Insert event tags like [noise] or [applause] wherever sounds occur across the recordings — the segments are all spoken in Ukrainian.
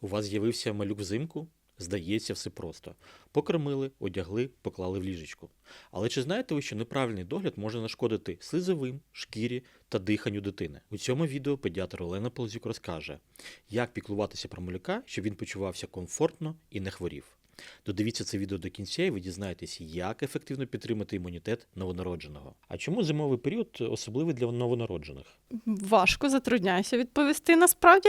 У вас з'явився малюк взимку? Здається, все просто. Покормили, одягли, поклали в ліжечку. Але чи знаєте ви, що неправильний догляд може нашкодити слизовим, шкірі та диханню дитини? У цьому відео педіатр Олена Ползюк розкаже, як піклуватися про малюка, щоб він почувався комфортно і не хворів. Додивіться це відео до кінця, і ви дізнаєтесь, як ефективно підтримати імунітет новонародженого. А чому зимовий період особливий для новонароджених? Важко затрудняюся відповісти насправді.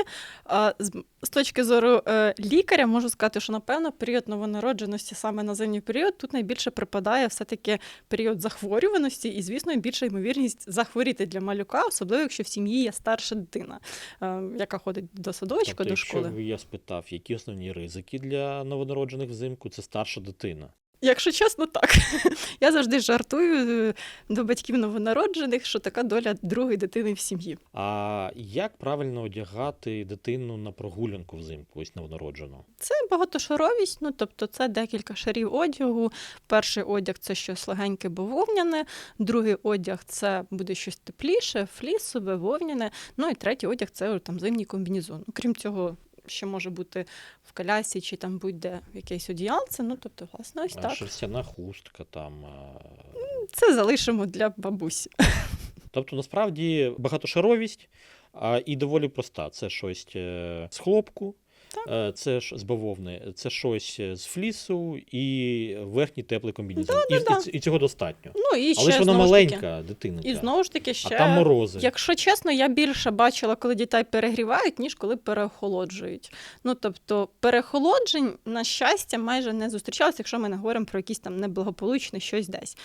З, точки зору е, лікаря, можу сказати, що напевно період новонародженості саме на зимній період тут найбільше припадає все-таки період захворюваності, і, звісно, більша ймовірність захворіти для малюка, особливо якщо в сім'ї є старша дитина, е, яка ходить до садочка, тобто, до школи. якщо я спитав, які основні ризики для новонароджених взимку, це старша дитина. Якщо чесно, так. [laughs] Я завжди жартую е, до батьків новонароджених, що така доля другої дитини в сім'ї. А як правильно одягати дитину на прогулянку взимку, ось новонароджену? Це багатошаровість, ну тобто це декілька шарів одягу. Перший одяг це щось легеньке бавовняне, другий одяг це буде щось тепліше, флісове, вовняне. Ну і третій одяг це там зимній комбінезон. Крім цього, ще може бути в колясі чи там будь-де якесь одіялце. Ну тобто, власне, ось так. Шерстяна хустка там. Це залишимо для бабусі. [laughs] Тобто, насправді багатошаровість і доволі проста. Це щось е, з хлопку, Так. е, це ж з бавовни, це щось з флісу і верхній теплий комбінезон. і, і, да. і цього достатньо. Ну і ще Але ж вона маленька дитина. І знову ж таки ще А там морози. Якщо чесно, я більше бачила, коли дітей перегрівають, ніж коли переохолоджують. Ну тобто, перехолоджень, на щастя, майже не зустрічалося, якщо ми не говоримо про якісь там неблагополучне щось десь.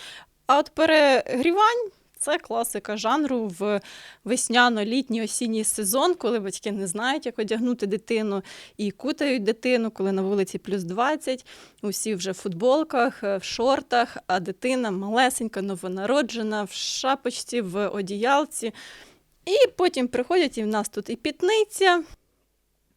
А от перегрівань. Це класика жанру в весняно-літній осінній сезон, коли батьки не знають, як одягнути дитину і кутають дитину, коли на вулиці плюс 20, усі вже в футболках, е, в шортах, а дитина малесенька, новонароджена, в шапочці, в одіялці. І потім приходять, і в нас тут і пітниця,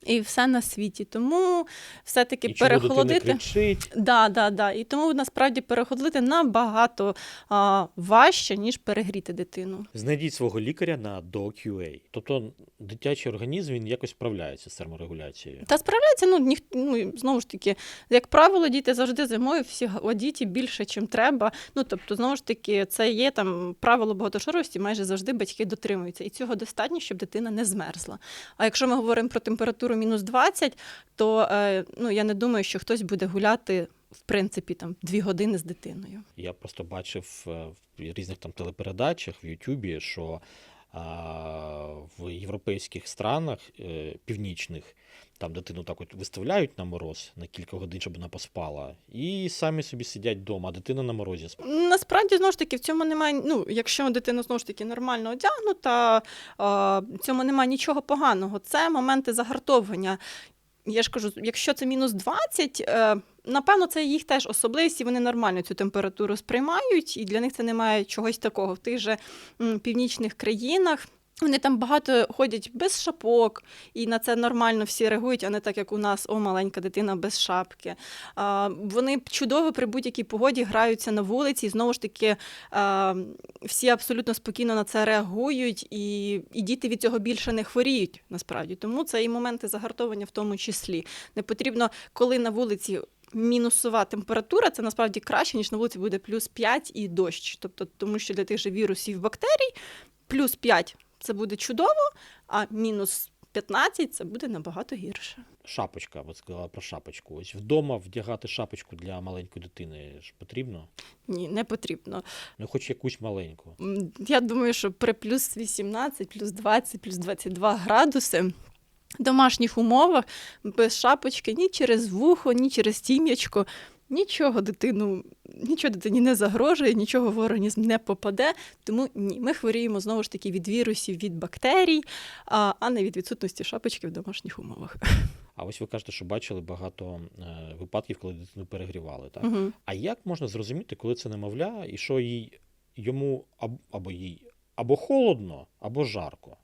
і все на світі. Тому все-таки перехолодити. кричить. Да, да, да. І тому насправді переходити набагато а, важче, ніж перегріти дитину. Знайдіть свого лікаря на DoQA. Тобто дитячий організм він якось справляється з терморегуляцією. Та справляється, ну, ніх, ну знову ж таки, як правило, діти завжди зимою всі одіті більше, чим треба. Ну тобто, знову ж таки, це є там правило багатошаровості, майже завжди батьки дотримуються. І цього достатньо, щоб дитина не змерзла. А якщо ми говоримо про температуру мінус 20, то е, ну я не думаю, що хтось буде гуляти. В принципі, там дві години з дитиною. Я просто бачив е, в різних там телепередачах в Ютубі, що в європейських странах е, північних там дитину так от виставляють на мороз на кілька годин, щоб вона поспала, і самі собі сидять вдома, а дитина на морозі. Насправді знову ж таки в цьому немає. Ну, якщо дитина знову ж таки нормально одягнута, в цьому немає нічого поганого. Це моменти загартовування. Я ж кажу, якщо це мінус 20, е, напевно, це їх теж особливість, і вони нормально цю температуру сприймають, і для них це немає чогось такого. В тих же північних країнах. Вони там багато ходять без шапок, і на це нормально всі реагують, а не так, як у нас, о, маленька дитина без шапки. А, вони чудово при будь-якій погоді граються на вулиці, і знову ж таки а, всі абсолютно спокійно на це реагують, і, і діти від цього більше не хворіють насправді. Тому це і моменти загартовування в тому числі. Не потрібно, коли на вулиці. Мінусова температура це насправді краще, ніж на вулиці буде плюс 5 і дощ. Тобто, тому що для тих же вірусів бактерій плюс 5 це буде чудово, а мінус 15 це буде набагато гірше. Шапочка, от сказала про шапочку. Ось вдома вдягати шапочку для маленької дитини ж потрібно. Ні, не потрібно. Ну, хоч якусь маленьку. Я думаю, що при плюс 18, плюс 20, плюс 22 градуси в домашніх умовах без шапочки ні через вухо, ні через тім'ячко. Нічого дитину, нічого дитині не загрожує, нічого в організм не попаде. Тому ні, ми хворіємо знову ж таки від вірусів, від бактерій, а, не від відсутності шапочки в домашніх умовах. А ось ви кажете, що бачили багато е, випадків, коли дитину перегрівали. Так? Мгм. А як можна зрозуміти, коли це немовля, і що їй йому або їй або холодно, або жарко?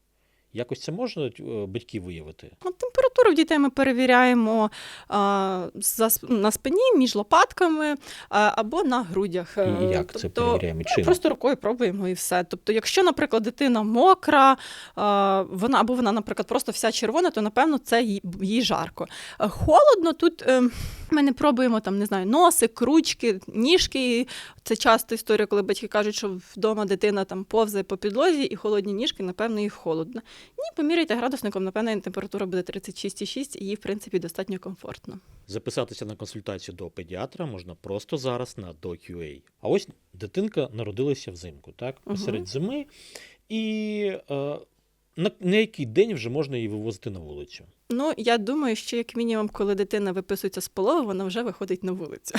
Якось це можна е, батьки виявити? Температуру в дітей ми перевіряємо а, за, на спині, між лопатками а, або на грудях. І Е, як це тобто, перевіряємо? Ну, Чим? просто рукою пробуємо і все. Тобто, якщо, наприклад, дитина мокра, а, вона або вона, наприклад, просто вся червона, то напевно це їй, їй жарко. Е, Холодно тут. е, Ми не пробуємо там, не знаю, носик, ручки, ніжки. Це часто історія, коли батьки кажуть, що вдома дитина там повзає по підлозі і холодні ніжки, напевно, їй холодно. Ні, поміряйте градусником, напевно, температура буде 36,6, і їй, в принципі, достатньо комфортно. Записатися на консультацію до педіатра можна просто зараз на DocUA. А ось дитинка народилася взимку, так? Посеред угу. зими, і е, на, на який день вже можна її вивозити на вулицю? Ну, я думаю, що як мінімум, коли дитина виписується з пологу, вона вже виходить на вулицю.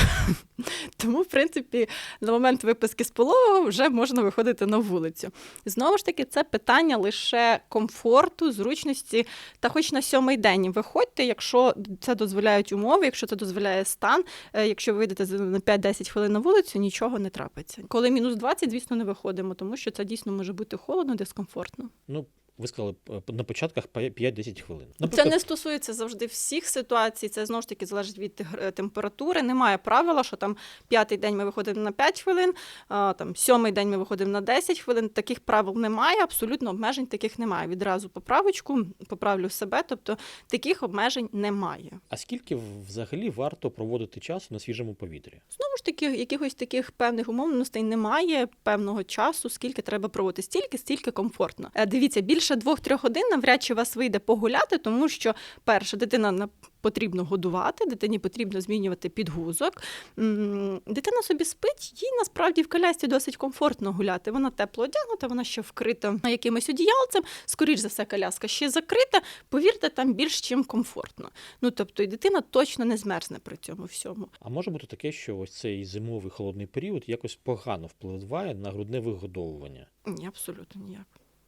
[laughs] Тому, в принципі, на момент виписки з пологу вже можна виходити на вулицю. Знову ж таки, це питання лише комфорту, зручності. Та хоч на сьомий день виходьте, якщо це дозволяють умови, якщо це дозволяє стан. Е, Якщо ви вийдете на 5-10 хвилин на вулицю, нічого не трапиться. Коли мінус 20, звісно, не виходимо, тому що це дійсно може бути холодно, дискомфортно. Ну, ви сказали е, на початках 5-10 хвилин. Це не стосується завжди всіх ситуацій. Це знову ж таки залежить від тих- температури. Немає правила, що там п'ятий день ми виходимо на 5 хвилин, там сьомий день ми виходимо на 10 хвилин. Таких правил немає, абсолютно обмежень таких немає. Відразу поправочку, поправлю себе. Тобто таких обмежень немає. А скільки взагалі варто проводити часу на свіжому повітрі? Знову ж таки, якихось таких певних умовностей немає певного часу, скільки треба проводити, стільки, стільки комфортно. Е, Дивіться, більше двох-трьох годин навряд чи вас вийде погуляти, тому що перше, дитина на- потрібно годувати, дитині потрібно змінювати підгузок. Дитина собі спить, їй насправді в колясці досить комфортно гуляти. Вона тепло одягнута, вона ще вкрита якимось одіялцем. Скоріш за все, коляска ще закрита. Повірте, там більш чим комфортно. Ну тобто, і дитина точно не змерзне при цьому всьому. А може бути таке, що ось цей зимовий холодний період якось погано впливає на грудне вигодовування? Ні, абсолютно ніяк.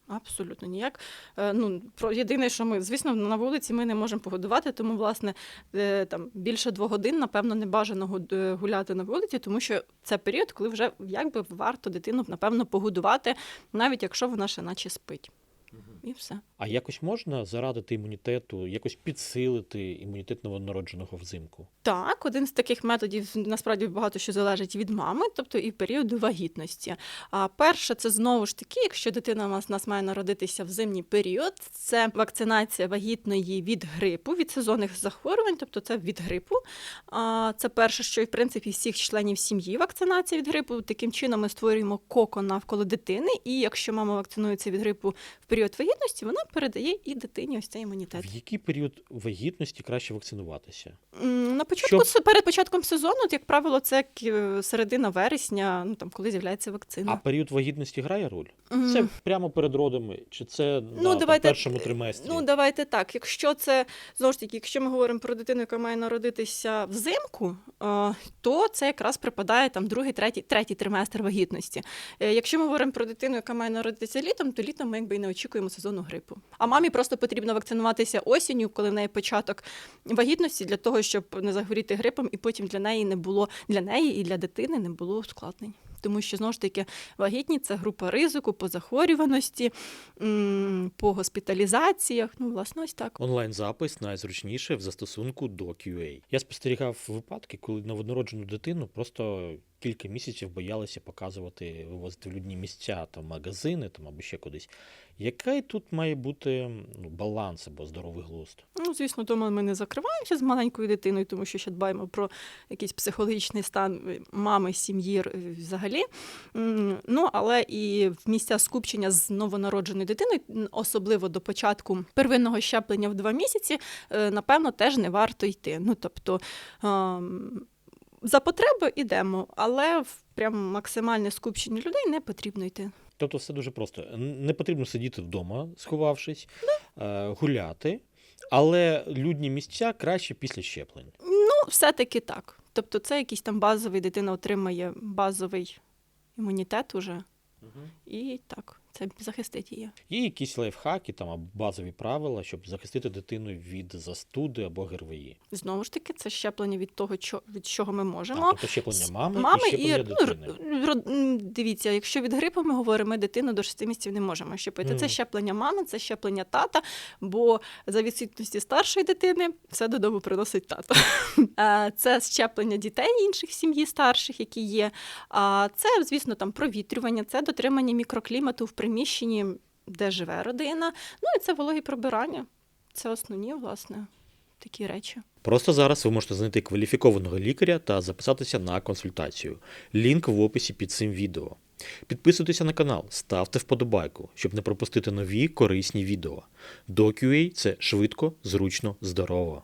Абсолютно ніяк. Е, Ну, про єдине, що ми, звісно, на вулиці ми не можемо погодувати, тому, власне, е, там більше двох годин, напевно, не бажано е, гуляти на вулиці, тому що це період, коли вже якби варто дитину, напевно, погодувати, навіть якщо вона ще наче спить. І все. А якось можна зарадити імунітету, якось підсилити імунітет новонародженого взимку? Так, один з таких методів насправді багато що залежить від мами, тобто і періоду вагітності. А перше, це знову ж таки, якщо дитина у нас, нас має народитися в зимній період, це вакцинація вагітної від грипу, від сезонних захворювань, тобто це від грипу. А це перше, що і в принципі всіх членів сім'ї вакцинація від грипу. Таким чином ми створюємо кокон навколо дитини. І якщо мама вакцинується від грипу в період вагітності, вона передає і дитині ось цей імунітет. В який період вагітності краще вакцинуватися? На початку Щоб- перед початком сезону, як правило, це середина вересня, ну там коли з'являється вакцина. А період вагітності грає роль? М, Це прямо перед родами, чи це на там, давайте- першому триместрі? Ну, давайте так. Якщо це знову ж таки, якщо ми говоримо про дитину, яка має народитися взимку, е, то це якраз припадає там другий, третій, третій триместр вагітності. Е, Якщо ми говоримо про дитину, яка має народитися літом, то літом ми якби і не очікуємо сезону грипу. А мамі просто потрібно вакцинуватися осінню, коли в неї початок вагітності, для того, щоб не захворіти грипом, і потім для неї не було для неї і для дитини не було ускладнень. Тому що знову ж таки вагітні це група ризику по захворюваності, по госпіталізаціях. Ну, власне, ось так. Онлайн-запис найзручніше в застосунку до QA. Я спостерігав випадки, коли новонароджену дитину просто кілька місяців боялися показувати, вивозити в людні місця, там магазини там або ще кудись. Який тут має бути ну, баланс або здоровий глузд? Ну, звісно, вдома ми не закриваємося з маленькою дитиною, тому що ще дбаємо про якийсь психологічний стан е, мами, сім'ї е, взагалі. Ну, але і в місця скупчення з новонародженою дитиною, особливо до початку первинного щеплення в два місяці, е, напевно, теж не варто йти. Ну, тобто, ем, за потреби йдемо, але в прям максимальне скупчення людей не потрібно йти. Тобто все дуже просто. Не потрібно сидіти вдома, сховавшись, е, гуляти, але людні місця краще після щеплень. Ну, все-таки так. Тобто, це якийсь там базовий, дитина отримає базовий імунітет уже. І так, Це захистить її. Є якісь лайфхаки там або базові правила, щоб захистити дитину від застуди або ГРВІ. Знову ж таки, це щеплення від того, що, від чого ми можемо. тобто щеплення мами, Мами і щеплення і дитини. ну, ро- м, дивіться, якщо від грипу ми говоримо, ми дитину до 6 місяців не можемо щепити. Мгм. Це щеплення мами, це щеплення тата, бо за відсутності старшої дитини все додому приносить тато. [laughs] Е, Це щеплення дітей інших сім'ї старших, які є. А це, звісно, там провітрювання, це дотримання мікроклімату в приміщенні, де живе родина. Ну і це вологі прибирання. Це основні, власне, такі речі. Просто зараз ви можете знайти кваліфікованого лікаря та записатися на консультацію. Лінк в описі під цим відео. Підписуйтеся на канал, ставте вподобайку, щоб не пропустити нові корисні відео. DocuA – це швидко, зручно, здорово.